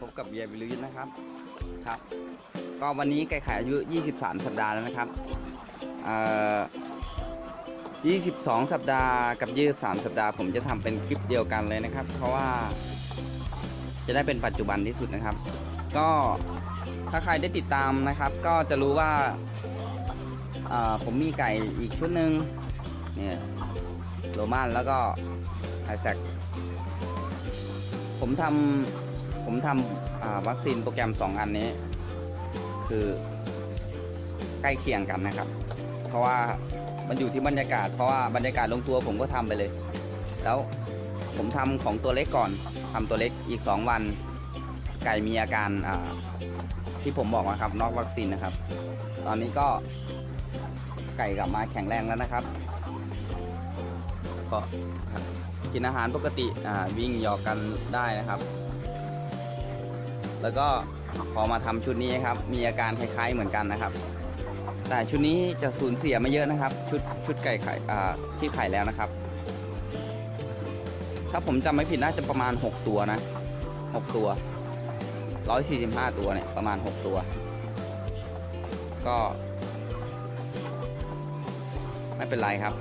พบกับเบียร์วิลุยนะครับครับ ก็วันนี้ไก่ไข่อายุ 23 สัปดาห์แล้วนะครับเอ่อ22 สัปดาห์กับ23สัปดาห์ ผมจะทำเป็นคลิปเดียวกันเลยนะครับ เพราะว่า จะได้เป็นปัจจุบันที่สุดนะครับ ก็ถ้าใครได้ติดตามนะครับ ก็จะรู้ว่าเอ่อผมมีไก่อีกชุดหนึ่งเนี่ยโรมันแล้วก็ไอแซคผมทำ ผมทำวัคซีนโปรแกรม 2 อันนี้ คือใกล้เคียงกันนะครับ เพราะว่ามันอยู่ที่บรรยากาศ เพราะว่าบรรยากาศลงตัวผมก็ทำไปเลย แล้วผมทำของตัวเล็กก่อนทำตัวเล็กอีก 2 วัน ไก่มีอาการที่ผมบอกนะครับ นอกวัคซีนนะครับ ตอนนี้ก็ไก่กลับมาแข็งแรงแล้วนะครับ ก็กินอาหารปกติวิ่งหยอกกันได้นะครับ แล้วก็พอมาทำชุดนี้ครับ มีอาการคล้ายๆเหมือนกันนะครับ แต่ชุดนี้จะสูญเสียไม่เยอะนะครับ ชุดชุดไก่ไข่ที่ไข่แล้วนะครับ ถ้าผมจำไม่ผิดน่าจะประมาณ 6 ตัวนะ 6 ตัว 145 ตัวเนี่ย ประมาณ 6 ตัว ก็ ไม่เป็นไรครับ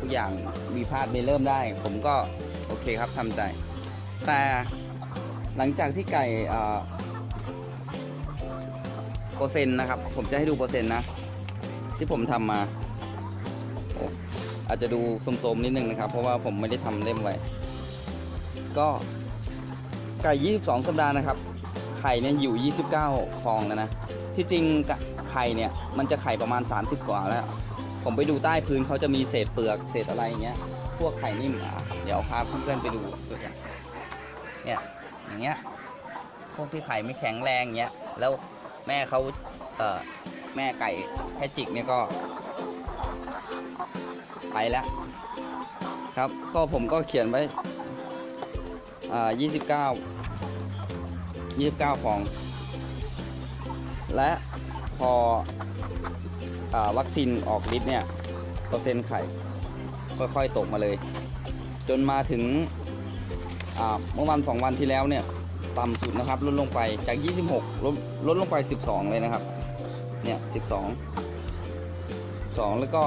ทุกอย่างมีพลาดไมีเริ่มได้ ผมก็โอเคครับทำใจ แต่ หลังจากที่ไก่เปอร์เซ็นต์นะครับ ผมจะให้ดูเปอร์เซ็นต์นะ ที่ผมทำมา อาจจะดูโสมๆนิดนึงนะครับ เพราะว่าผมไม่ได้ทำเล่มไว้ ก็ไก่ 22 สัปดาห์นะครับ ไข่เนี่ยอยู่ 29 ฟองนะนะ ที่จริงไข่เนี่ยมันจะไข่ประมาณ 30 กว่าแล้ว ผมไปดูใต้พื้นเขาจะมีเศษเปลือกเศษอะไรอย่างเงี้ย พวกไข่นิ่มอะเดี๋ยวพาเพื่อนๆไปดูตัวอย่างเนี่ย อย่างเงี้ยพวกที่ไข่ไม่แข็งแรงเงี้ยแล้วแม่เขาเอ่อแม่ไก่แพจิกเนี่ยก็ ไปแล้ว ครับก็ผมก็เขียนไว้อ่ายี่สิบเก้ายี่สิบเก้าฟอง และพออวัคซีนออกฤทธิ์เนี่ยเปอร์เซ็นต์ไข่ ค่อยๆตกมาเลย จนมาถึง เมื่อวันสองวันที่แล้วเนี่ยต่ำสุดนะครับลดลงไปจาก 26ลดลดลงไป 12 เลยนะครับ เนี่ย12 2 แล้วก็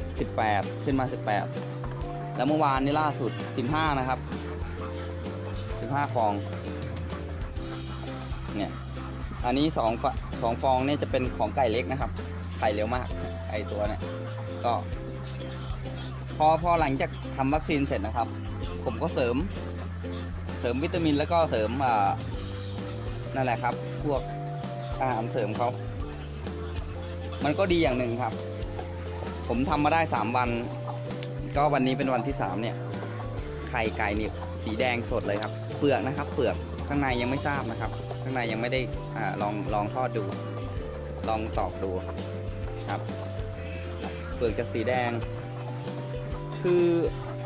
18 ขึ้นมา 18 แล้วเมื่อวานนี้ล่าสุด 15 นะครับ 15 ฟอง เนี่ย อันนี้2ฟสองฟองเนี่ยจะเป็นของไก่เล็กนะครับ ไข่เร็วมากไก่ตัวเนี่ย ก็ พอพอหลังจากทำวัคซีนเสร็จนะครับ ผมก็เสริม เสริมวิตามินแล้วก็เสริมอ่านั่นแหละครับ พวกอาหารเสริมเขา มันก็ดีอย่างหนึ่งครับ ผมทำมาได้3วัน ก็วันนี้เป็นวันที่3เนี่ย ไข่ไก่นี่สีแดงสดเลยครับ เปลือกนะครับ เปลือกข้างในยังไม่ทราบนะครับ ข้างในยังไม่ได้อาลองลองทอดดู ลองตอกดูครับ เปลือกจะสีแดง คือ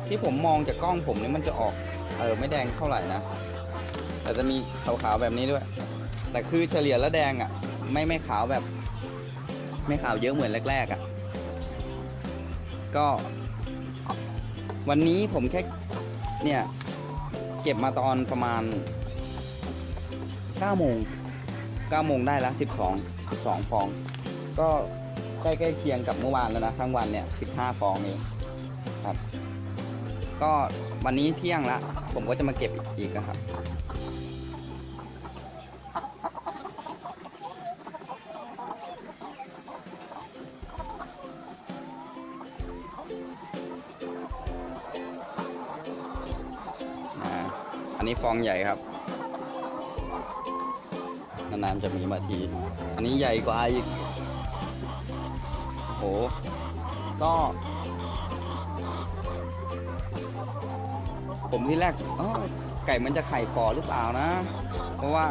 ที่ผมมองจากกล้องผมนี่มันจะออกเออไม่แดงเท่าไหร่นะ แต่จะมีขาวๆแบบนี้ด้วย แต่คือเฉลี่ยแล้วแดงอะ่ะ ไม่ไม่ขาวแบบ ไม่ขาวเยอะเหมือนแรกๆอะ่ะ ก็ วันนี้ผมแค่เนี่ยเก็บมาตอนประมาณ9โมง9โมงได้ละ12 12ฟอง ก็ใกล้ใกล้เคียงกับเมื่อวานแล้วนะทั้งวันเนี่ย 15 ฟองเองครับ ก็วันนี้เที่ยงละผมก็จะมาเก็บอีกนะครับ อันนี้ฟองใหญ่ครับ นานๆจะมีมาที อันนี้ใหญ่กว่าอีกโอ้โหก็ ผมที่แรกเอ้าไก่มันจะไข่ฟอหรือเปล่านะ เพราะว่า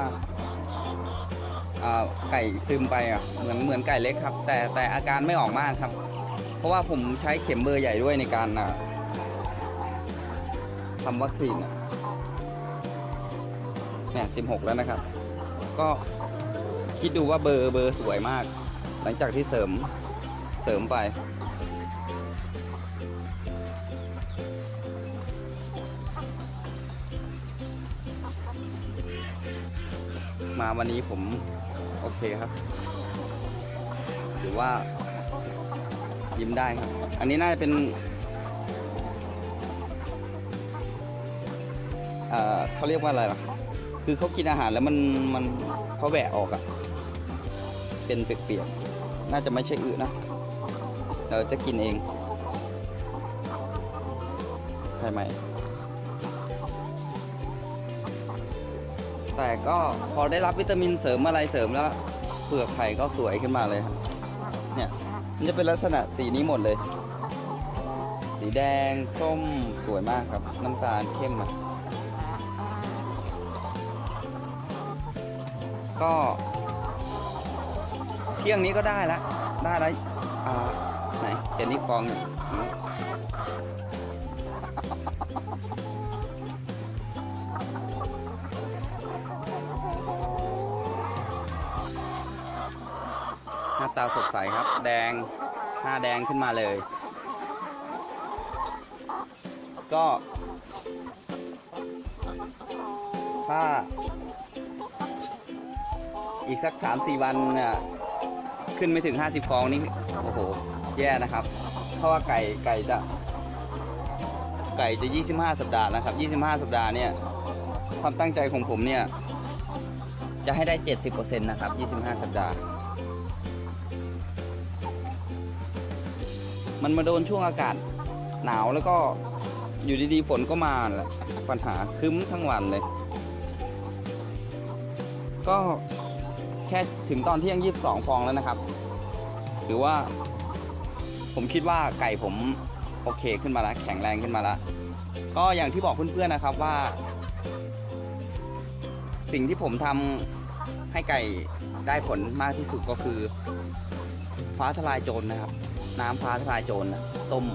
ไก่ซึมไปอะเหมือนเหมือนไก่เล็กครับ แต่แต่อาการไม่ออกมากครับ เพราะว่าผมใช้เข็มเบอร์ใหญ่ด้วยในการทำวัคซีนเนี่ยสิบหกแล้วนะครับ ก็คิดดูว่าเบอร์เบอร์สวยมาก หลังจากที่เสริมเสริมไป มาวันนี้ผมโอเคครับหรือว่ายิ้มได้ครับ อันนี้น่าจะเป็นเเขาเรียกว่าอะไรล่ะ คือเขากินอาหารแล้วมันมันเขาแหวะออกอะเป็นเปียกๆ น่าจะไม่ใช่อึนะ เราจะกินเอง ใช่ไหม แต่ก็พอได้รับวิตามินเสริมอะไรเสริมแล้วเปลือกไข่ก็สวยขึ้นมาเลยครับเนี่ยมันจะเป็นลักษณะสีนี้หมดเลย สีแดงส้มสวยมากครับ น้ำตาลเข้มอะก็เที่ยงนี้ก็ได้แล้วได้แล้วอ่าไหนเห็นนี่ฟองอยู่ ตาสดใสครับ แดงหน้าแดงขึ้นมาเลย ก็ถ้า อีกสักสามสี่วันเนี่ยขึ้นไม่ถึง50ฟองนี่โอ้โห แย่นะครับ เพราะว่าไก่ไก่จะไก่จะ25สัปดาห์นะครับ25สัปดาห์เนี่ยความตั้งใจของผมเนี่ยจะให้ได้ 70%นะครับ 25 สัปดาห์ มันมาโดนช่วงอากาศหนาวแล้วก็อยู่ดีๆฝนก็มาแหละปัญหาคึ้มทั้งวันเลย ก็แค่ถึงตอนเที่ยง 22 ฟองแล้วนะครับ ถือว่า ผมคิดว่าไก่ผมโอเคขึ้นมาแล้วแข็งแรงขึ้นมาแล้วก็อย่างที่บอกเพื่อนๆนะครับว่า สิ่งที่ผมทำให้ไก่ได้ผลมากที่สุดก็คือ ฟ้าทลายโจรนะครับ น้ำฟ้าทลายโจรนะต้ม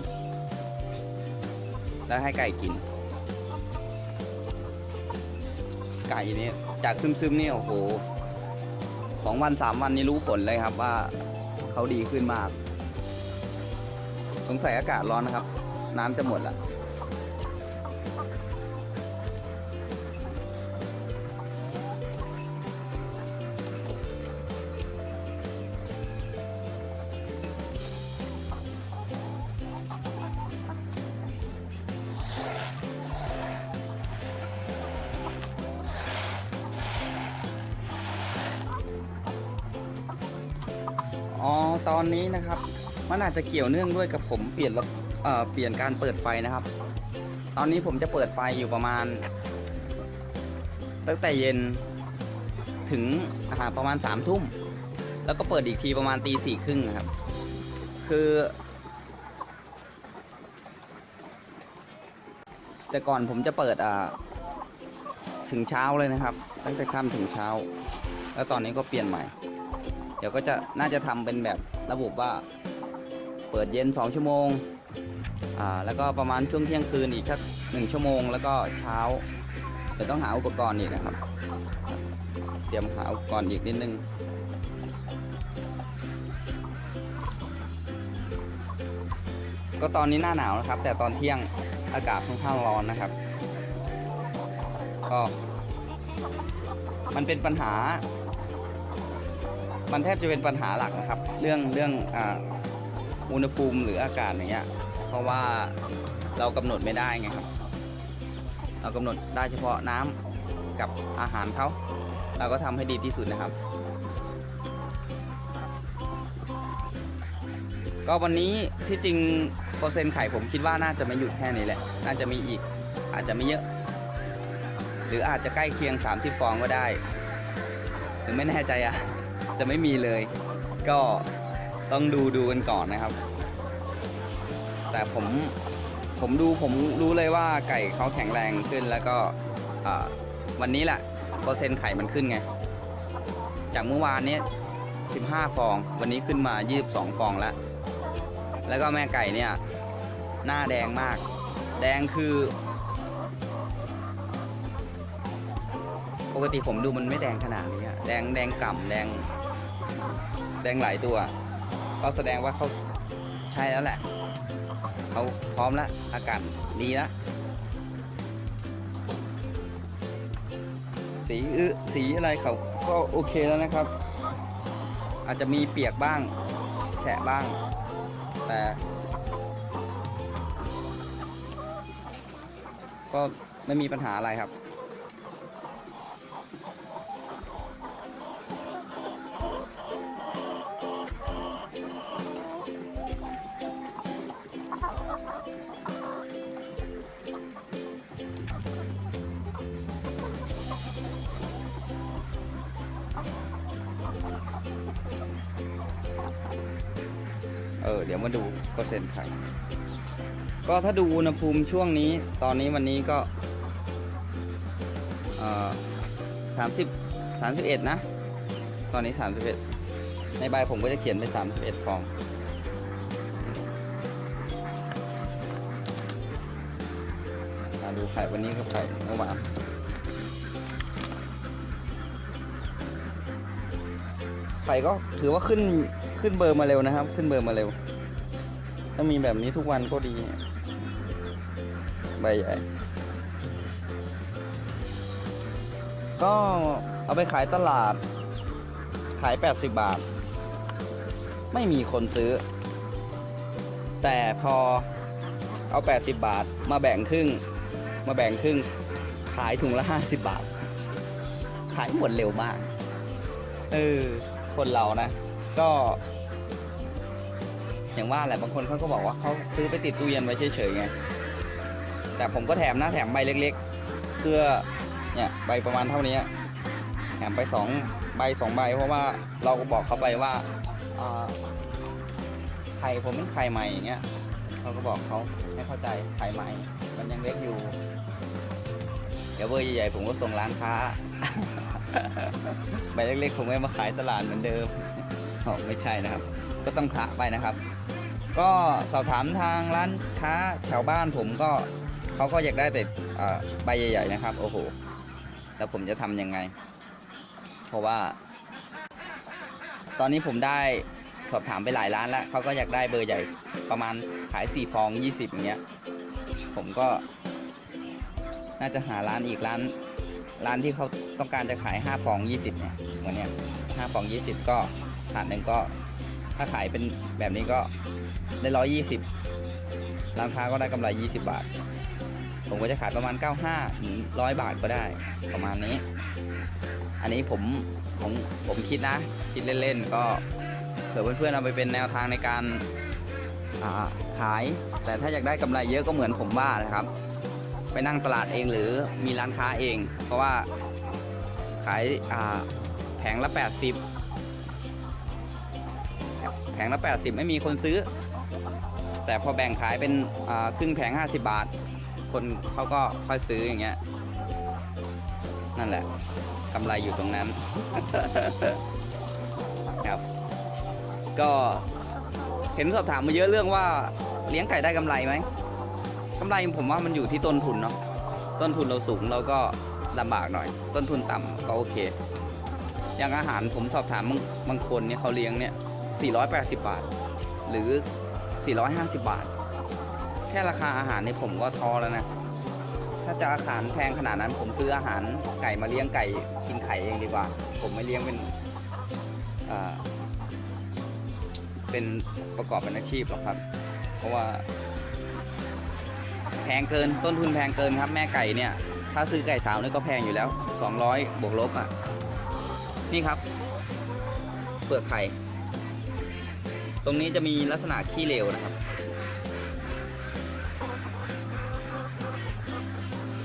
แล้วให้ไก่กิน ไก่นี้จากซึมๆนี่โอ้โหสองวันสามวันนี้รู้ผลเลยครับว่าเขาดีขึ้นมาก สงสัยอากาศร้อนนะครับ น้ำจะหมดละ อ๋อตอนนี้นะครับ มันอาจจะเกี่ยวเนื่องด้วยกับผมเปลี่ยนระเอ่อเปลี่ยนการเปิดไฟนะครับ ตอนนี้ผมจะเปิดไฟอยู่ประมาณ ตั้งแต่เย็นถึงอาหารประมาณสามทุ่ม แล้วก็เปิดอีกทีประมาณตีสี่ครึ่งนะครับ คือ แต่ก่อนผมจะเปิดอ่าถึงเช้าเลยนะครับ ตั้งแต่ค่ำถึงเช้า แล้วตอนนี้ก็เปลี่ยนใหม่ ดี๋ยวก็จะน่าจะทำเป็นแบบระบบว่า เปิดเย็น 2 ชั่วโมงอ่าแล้วก็ประมาณช่วงเที่ยงคืนอีกสักหนึ่งชั่วโมงแล้วก็เช้าเดี๋ยวต้องหาอุปกรณ์อีกนะครับ เตรียมหาอุปกรณ์อีกนิดนึงก็ตอนนี้หน้าหนาวนะครับ แต่ตอนเที่ยงอากาศค่อนข้างร้อนนะครับ ก็มันเป็นปัญหา มันแทบจะเป็นปัญหาหลักนะครับ เรื่องเรื่องอ่าอุณหภูมิหรืออากาศอย่างเงี้ยเพราะว่าเรากำหนดไม่ได้ไงครับ เรากำหนดได้เฉพาะน้ำกับอาหารเขาเราก็ทำให้ดีที่สุดนะครับ ก็วันนี้ที่จริงเปอร์เซ็นต์ไข่ผมคิดว่าน่าจะไม่หยุดแค่นี้แหละ น่าจะมีอีกอาจจะไม่เยอะ หรืออาจจะใกล้เคียง 30 ฟองก็ได้ หรือไม่แน่ใจอะ จะไม่มีเลย ก็ต้องดูดูกันก่อนนะครับ แต่ผมผมดูผมรู้เลยว่าไก่เขาแข็งแรงขึ้นแล้วก็วันนี้แหละเปอร์เซ็นต์ไข่มันขึ้นไง จากเมื่อวานนี้15 ฟอง วันนี้ขึ้นมา 22 ฟองแล้ว แล้วก็แม่ไก่เนี่ย หน้าแดงมาก แดงคือ ปกติผมดูมันไม่แดงขนาดนี้แดงแดงกล่ำแดง แดงหลายตัว ก็แสดงว่าเขาใช่แล้วแหละ เขาพร้อมแล้วอากาศดีแล้วสีอึสีอะไรเขาก็โอเคแล้วนะครับ อาจจะมีเปียกบ้าง แฉะบ้าง แต่ ก็ไม่มีปัญหาอะไรครับ เออเดี๋ยวมาดูเปอร์เซ็นต์ไข่ก็ถ้าดูอุณหภูมิช่วงนี้ตอนนี้วันนี้ก็เออสามสิบสามสิบเอ็ดนะ ตอนนี้สามสิบเอ็ดในใบผมก็จะเขียนไปสามสิบเอ็ดฟอง มาดูไข่วันนี้กับไข่เมื่อวานไข่ก็ถือว่าขึ้น ขึ้นเบอร์มาเร็วนะครับ ขึ้นเบอร์มาเร็ว ถ้ามีแบบนี้ทุกวันก็ดี ใบใหญ่ ก็เอาไปขายตลาด ขาย 80 บาท ไม่มีคนซื้อ แต่พอเอา 80 บาท มาแบ่งครึ่ง มาแบ่งครึ่ง ขายถุงละ 50 บาท ขายหมดเร็วมาก เออ คนเรานะ ก็ อย่างว่าแหละบางคนเขาก็บอกว่าเขาซื้อไปติดตู้เย็นไว้เฉยๆไงแต่ผมก็แถมนะแถมใบเล็ก ๆ เพื่อเนี่ยใบประมาณเท่านี้แถมไปสองใบสองใบ เพราะว่าเราก็บอกเขาไปว่าไข่ผมเป็นไข่ใหม่อย่างเงี้ยเราก็บอกเขาให้เข้าใจไข่ใหม่ มันยังเล็กอยู่เดี๋ยวเบอร์ใหญ่ๆผมก็ส่งร้านค้าใบเล็กๆผมไม่มาขายตลาดเหมือนเดิมไม่ใช่นะครับ ก็ต้องพระไปนะครับ ก็สอบถามทางร้านค้าแถวบ้านผมก็เขาก็อยากได้แต่ใบใหญ่ๆนะครับ โอ้โห แล้วผมจะทำยังไง เพราะว่า ตอนนี้ผมได้สอบถามไปหลายร้านแล้วเขาก็อยากได้เบอร์ใหญ่ประมาณขาย4ฟอง 20อย่างเงี้ย ผมก็ น่าจะหาร้านอีกร้าน ร้านที่เขาต้องการจะขาย5ฟอง 20เนี่ยเหมือนเนี้ย5ฟอง 20 ก็ถาดหนึ่งก็ ถ้าขายเป็นแบบนี้ก็ได้ร้อยยี่สิบร้านค้าก็ได้กำไรยี่สิบบาท ผมก็จะขายประมาณ 95ถึงร้อยบาทก็ได้ประมาณนี้ อันนี้ผมผมผมคิดนะ คิดเล่นๆ ก็เผื่อเพื่อนๆเอาไปเป็นแนวทางในการาขาย แต่ถ้าอยากได้กำไรเยอะก็เหมือนผมว่านะครับ ไปนั่งตลาดเองหรือมีร้านค้าเอง เพราะว่าขายาแผงละ 80 แผงละ 80 ไม่มีคนซื้อ แต่พอแบ่งขายเป็นครึ่งแผง 50 บาท คนเขาก็ค่อยซื้ออย่างเงี้ย นั่นแหละกำไรอยู่ตรงนั้น ครับ ก็เห็นสอบถามมาเยอะเรื่องว่าเลี้ยงไก่ได้กำไรไหมกำไรผมว่ามันอยู่ที่ต้นทุนเนาะต้นทุนเราสูงเราก็ลำบากหน่อย ต้นทุนต่ำก็โอเค อย่างอาหารผมสอบถามบางบางคนเนี่ยเขาเลี้ยงเนี่ย 480 บาท หรือ 450 บาท แค่ราคาอาหารเนี่ยผมก็ท้อแล้วนะ ถ้าจะอาหารแพงขนาดนั้นผมซื้ออาหารไก่มาเลี้ยงไก่กินไข่เองดีกว่า ผมไม่เลี้ยงเป็นเป็นประกอบเป็นอาชีพหรอกครับ เพราะว่า แพงเกินต้นทุนแพงเกินครับ แม่ไก่เนี่ย ถ้าซื้อไก่สาวนี่ก็แพงอยู่แล้ว 200 บวกลบอะ นี่ครับ เปลือกไข่ ตรงนี้จะมีลักษณะขี้เหลวนะครับ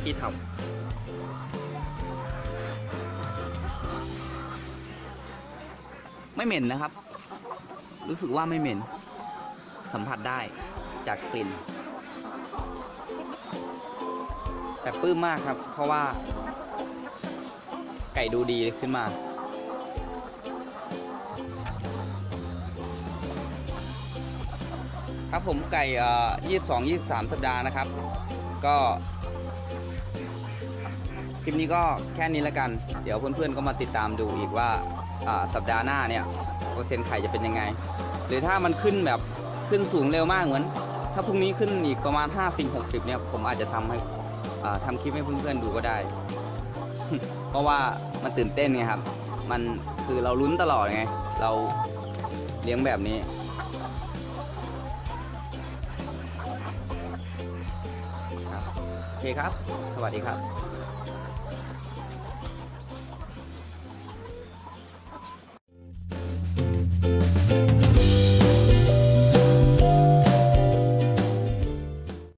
ขี้เถาไม่เหม็นนะครับ รู้สึกว่าไม่เหม็น สัมผัสได้จากกลิ่น แต่ปลื้มมากครับ เพราะว่า ไก่ดูดีขึ้นมาับผมไก่ยี่สองยี่สามสัปดาห์นะครับ ก็คลิปนี้ก็แค่นี้แล้วกัน เดี๋ยวเพื่อนๆก็มาติดตามดูอีกว่าสัปดาห์หน้าเนี่ยเปอร์เซ็นต์ไข่จะเป็นยังไง หรือถ้ามันขึ้นแบบขึ้นสูงเร็วมากเหมือน ถ้าพรุ่งนี้ขึ้นอีกประมาณ 50-60 เนี่ย ผมอาจจะทำให้ทำคลิปให้เพื่อนๆดูก็ได้ เพราะว่ามันตื่นเต้นไงครับ มันคือเราลุ้นตลอดไง เราเลี้ยงแบบนี้ เคครับ สวัสดีครับ